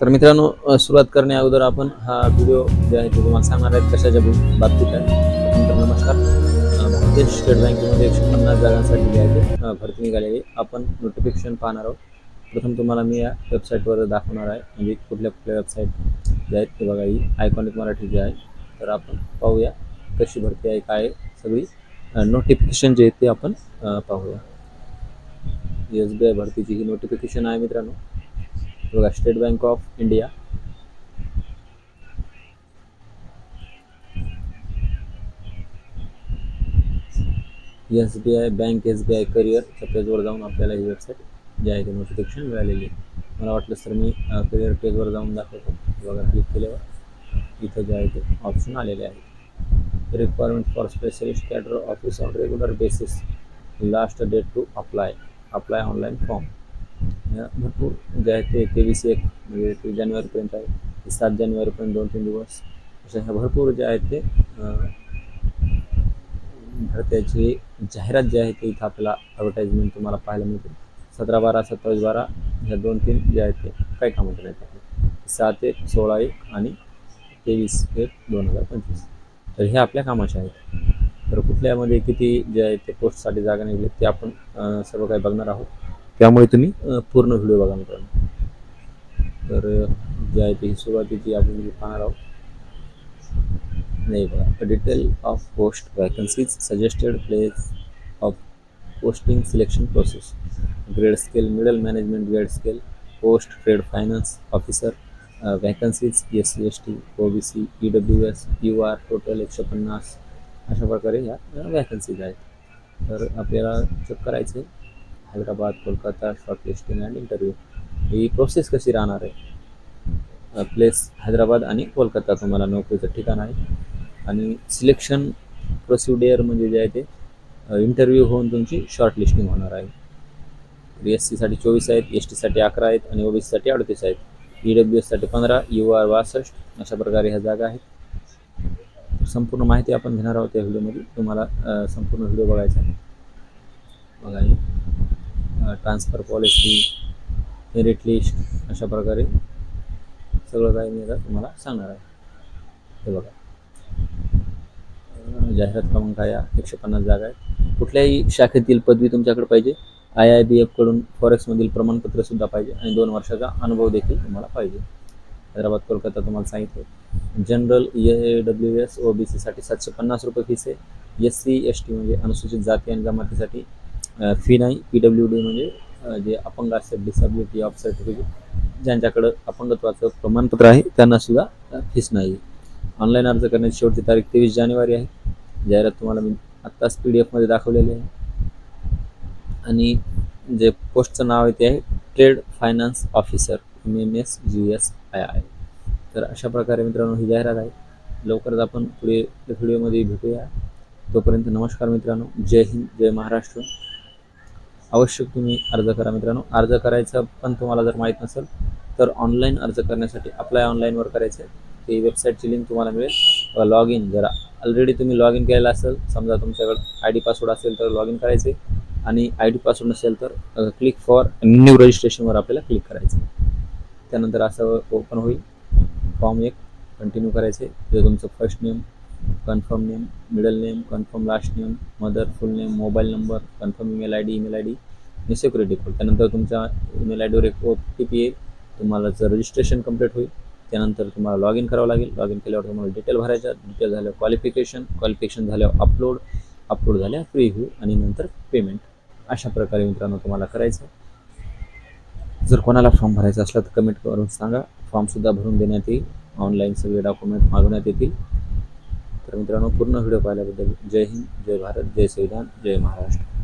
तर मित्रांनो सुरुवात करण्या अगोदर आपण हा व्हिडिओ जे आहे तो तुम्हाला सांगणार आहेत कशाच्या बाबतीत आहे. तर नमस्कार. भारतीय स्टेट बँकेमध्ये एकशे पन्नास जागांसाठी जे आहे ते भरती निघालेली आपण नोटिफिकेशन पाहणार आहोत. प्रथम तुम्हाला मी या वेबसाईटवर दाखवणार आहे. म्हणजे कुठल्या कुठल्या वेबसाईट जे आहेत ते बघा. ही आयकॉनिक मराठी जे आहे तर आपण पाहूया कशी भरती आहे काय आहे, सगळी नोटिफिकेशन जे आहे ते आपण पाहूया. एस बी आय भरतीची ही नोटिफिकेशन आहे मित्रांनो. बघा State Bank of India S B I bank S B I करिअरच्या पेजवर जाऊन आपल्याला ही वेबसाईट जे आहे ते नोटिफिकेशन मिळालेली आहे. मला वाटलं सर मी करिअर पेजवर जाऊन दाखवतो. बघा क्लिक केल्यावर इथं जे आहे ते ऑप्शन आलेले आहे. Requirement for specialist cadre office on regular basis last date to apply apply online form ह्या भरपूर. जे आहे ते तेवीस एक म्हणजे ते जानेवारीपर्यंत आहे. सात जानेवारीपर्यंत दोन तीन दिवस अशा ह्या भरपूर जे आहेत ते भारताची जाहिरात जी आहे ते इथं आपल्याला ॲडव्हर्टाईजमेंट तुम्हाला पाहायला मिळते. सतरा बारा सत्तावीस बारा ह्या दोन तीन जे आहेत ते काही कामात करायचे सात एक सोळा एक आणि तेवीस एक दोन हजार पंचवीस. तर हे आपल्या कामाचे आहेत. तर कुठल्यामध्ये किती जे आहे ते पोस्टसाठी जागा निघली ते आपण सर्व काही बघणार आहोत. त्यामुळे तुम्ही? पूर्ण व्हिडिओ बघा मित्रांनो. तर जे आहे ते सुरुवातीची आपण पाहणार आहोत. नाही बघा detail of post vacancies suggested place of posting selection process grade scale middle management grade scale post trade finance officer vacancies S C S T O B C E W S U R total एकशे पन्नास अशा प्रकारे ह्या vacancies आहेत. तर आपल्याला check करायचं आहे. Hyderabad Kolkata shortlisting and interview he process कशी राहणार आहे? प्लेस हैदराबाद आणि कोलकाता तुम्हाला नोकरीचं ठिकाण आहे. आणि सिलेक्शन प्रोसिड्युअर म्हणजे जे आहे ते इंटरव्ह्यू होऊन तुमची शॉर्ट लिस्टिंग होणार आहे. एस सीसाठी चोवीस आहेत एस टीसाठी अकरा आहेत आणि ओ बी सीसाठी अडतीस आहेत. ई डब्ल्यू एससाठी पंधरा यू आर बासष्ट अशा प्रकारे ह्या जागा आहेत. संपूर्ण माहिती आपण घेणार आहोत या व्हिडिओमध्ये तुम्हाला संपूर्ण व्हिडिओ बघायचा आहे. बघा ट्रान्सफर पॉलिसी मेरिट लिस्ट अशा प्रकारे सगळं काही मी आता तुम्हाला सांगणार आहे. हे बघा. जाहिरात क्रमांक आहे एकशे पन्नास जागा आहेत. कुठल्याही शाखेतील पदवी तुमच्याकडे पाहिजे. आय आय बी एफकडून फॉरेक्समधील प्रमाणपत्रसुद्धा पाहिजे आणि दोन वर्षाचा अनुभव देखील तुम्हाला पाहिजे. हैदराबाद कोलकाता तुम्हाला सांगितलं. General A W S O B सीसाठी सातशे पन्नास रुपये फीस आहे. एस सी एस टी म्हणजे अनुसूचित जाती आणि जमातीसाठी फी नाही. पी डब्ल्यू डी म्हणजे जे अपंग असतात डिसॅबिलिटी ऑफ सर्टिफिकेट ज्यांच्याकडं अपंगत्वाचं प्रमाणपत्र आहे त्यांना सुद्धा फीस नाही. ऑनलाईन अर्ज करण्याची शेवटची तारीख तेवीस जानेवारी आहे. जाहिरात तुम्हाला मी आत्ताच पी डी एफमध्ये दाखवलेली आहे. आणि जे पोस्टचं नाव आहे ते आहे trade finance officer M M S G S I I तर अशा प्रकारे मित्रांनो ही जाहिरात आहे. लवकरच आपण पुढे व्हिडिओमध्ये भेटूया. तोपर्यंत नमस्कार मित्रांनो. जय हिंद जय महाराष्ट्र. आवश्यक तुम्ही अर्ज करा मित्रांनो. अर्ज करायचं पण तुम्हाला जर माहीत नसेल तर ऑनलाईन अर्ज करण्यासाठी अप्लाय ऑनलाईनवर करायचं आहे. ती वेबसाईटची लिंक तुम्हाला मिळेल. लॉग इन जरा ऑलरेडी तुम्ही लॉग इन केलेलं असेल समजा तुमच्याकडे आय डी पासवर्ड असेल तर लॉग इन करायचे. आणि आय डी पासवर्ड नसेल तर क्लिक फॉर न्यू रजिस्ट्रेशनवर आपल्याला क्लिक करायचं. त्यानंतर असं ओपन होईल. फॉर्म एक कंटिन्यू करायचे. जे तुमचं first name confirm name middle name confirm last name mother full name mobile number confirm email I D email I D आणि सिक्युरिटी कोड त्यानंतर तुमच्या ईमेल आय डीवर एक ओ टी पी येईल. तुम्हाला जर रजिस्ट्रेशन कंप्लीट होईल त्यानंतर तुम्हाला लॉग इन करावं लागेल. लॉग इन केल्यावर तुम्हाला डिटेल भरायच्या डिटेल झाल्यावर क्वालिफिकेशन क्वालिफिकेशन झाल्यावर अपलोड अपलोड झाल्यावर होईल आणि नंतर पेमेंट अशा प्रकारे मित्रांनो तुम्हाला करायचं जर कोणाला फॉर्म भरायचा असला तर कमेंट करून सांगा. फॉर्मसुद्धा भरून देण्यात येईल. ऑनलाईन सगळे डॉक्युमेंट मागवण्यात येतील. तर मित्रांनो पूर्ण व्हिडिओ पाहिल्याबद्दल जय हिंद जय भारत जय संविधान जय महाराष्ट्र.